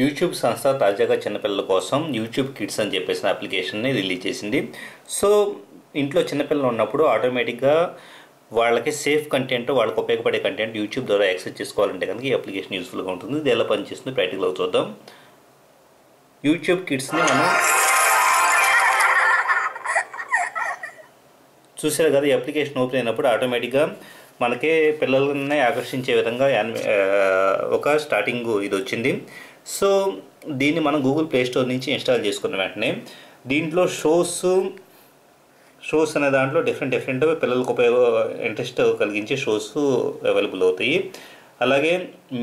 YouTube సంస్థ తాజాగా చిన్నపిల్లల కోసం యూట్యూబ్ కిడ్స్ అని చెప్పేసిన అప్లికేషన్ని రిలీజ్ చేసింది. సో ఇంట్లో చిన్నపిల్లలు ఉన్నప్పుడు ఆటోమేటిక్గా వాళ్ళకి సేఫ్ కంటెంట్ వాళ్ళకి ఉపయోగపడే కంటెంట్ యూట్యూబ్ ద్వారా యాక్సెస్ చేసుకోవాలంటే కనుక ఈ అప్లికేషన్ యూస్ఫుల్గా ఉంటుంది. ఇది ఎలా పనిచేస్తుంది ప్రాక్టికల్గా చూద్దాం. యూట్యూబ్ కిడ్స్ని మనం చూసారు కదా ఈ అప్లికేషన్ ఓపెన్ అయినప్పుడు ఆటోమేటిక్గా మనకి పిల్లలని ఆకర్షించే విధంగా ఒక స్టార్టింగ్ ఇది వచ్చింది. సో దీన్ని మనం గూగుల్ ప్లే స్టోర్ నుంచి ఇన్స్టాల్ చేసుకున్న వెంటనే దీంట్లో షోస్ షోస్ అనే దాంట్లో డిఫరెంట్ డిఫరెంట్ పిల్లలకు ఉపయోగ ఇంట్రెస్ట్ కలిగించే షోస్ అవైలబుల్ అవుతాయి. అలాగే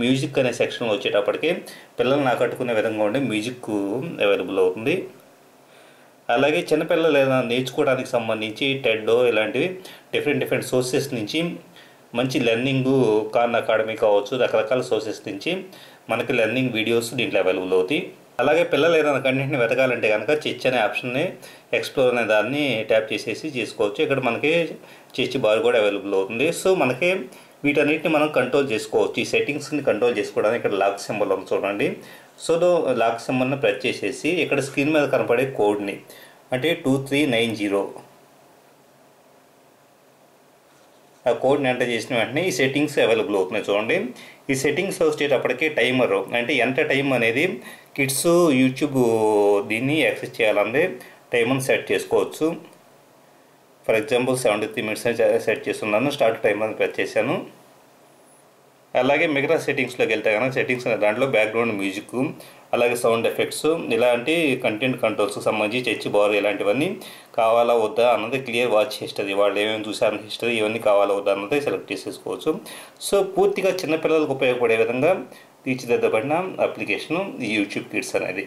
మ్యూజిక్ అనే సెక్షన్ వచ్చేటప్పటికి పిల్లల్ని ఆకట్టుకునే విధంగా ఉండే మ్యూజిక్ అవైలబుల్ అవుతుంది. అలాగే చిన్నపిల్లలు ఏదైనా నేర్చుకోవడానికి సంబంధించి టెడ్డో ఇలాంటివి డిఫరెంట్ డిఫరెంట్ సోర్సెస్ నుంచి మంచి లెర్నింగ్ కాన్ అకాడమీ కావచ్చు రకరకాల సోర్సెస్ నుంచి మనకి లెర్నింగ్ వీడియోస్ దీంట్లో అవైలబుల్ అవుతాయి. అలాగే పిల్లలు ఏదైనా కంటెంట్ని వెతకాలంటే కనుక చిచ్ అనే ఆప్షన్ని ఎక్స్ప్లోర్ అనే దాన్ని ట్యాప్ చేసేసి చేసుకోవచ్చు. ఇక్కడ మనకి చిచ్ బార్ కూడా అవైలబుల్ అవుతుంది. సో మనకి వీటన్నిటిని మనం కంట్రోల్ చేసుకోవచ్చు. ఈ సెట్టింగ్స్ని కంట్రోల్ చేసుకోవడానికి ఇక్కడ లాక్ సింబల్ ఉంది చూడండి. సో లాక్ సింబల్ని ప్రెస్ చేసేసి ఇక్కడ స్క్రీన్ మీద కనపడే కోడ్ని అంటే టూ త్రీ నైన్ జీరో ఆ కోడ్ని ఎంటర్ చేసిన వెంటనే ఈ సెట్టింగ్స్ అవైలబుల్ అవుతున్నాయి చూడండి. ఈ సెట్టింగ్స్ వచ్చేటప్పటికి టైమర్ అంటే ఎంత టైం అనేది కిడ్స్ యూట్యూబ్ దీన్ని యాక్సెస్ చేయాలంటే టైమర్ని సెట్ చేసుకోవచ్చు. For example seventy three minutes set చేస్తున్నాను స్టార్ట్ టైమర్ ప్రెస్ చేశాను. అలాగే మిగతా సెట్టింగ్స్లోకి వెళ్తే కనుక సెట్టింగ్స్ అనే దాంట్లో బ్యాక్గ్రౌండ్ మ్యూజిక్ అలాగే సౌండ్ ఎఫెక్ట్స్ ఇలాంటి కంటెంట్ కంట్రోల్స్కి సంబంధించి చర్చి బార్ ఇలాంటివన్నీ కావాలా వద్దా అన్నది క్లియర్ వాచ్ హిస్టరీ వాళ్ళు ఏమేమి చూసారని హిస్టరీ ఇవన్నీ కావాలా వద్దా అన్నది సెలెక్ట్ చేసేసుకోవచ్చు. సో పూర్తిగా చిన్నపిల్లలకు ఉపయోగపడే విధంగా తీర్చిదిద్దబడిన అప్లికేషను ఈ యూట్యూబ్ కిడ్స్ అనేది.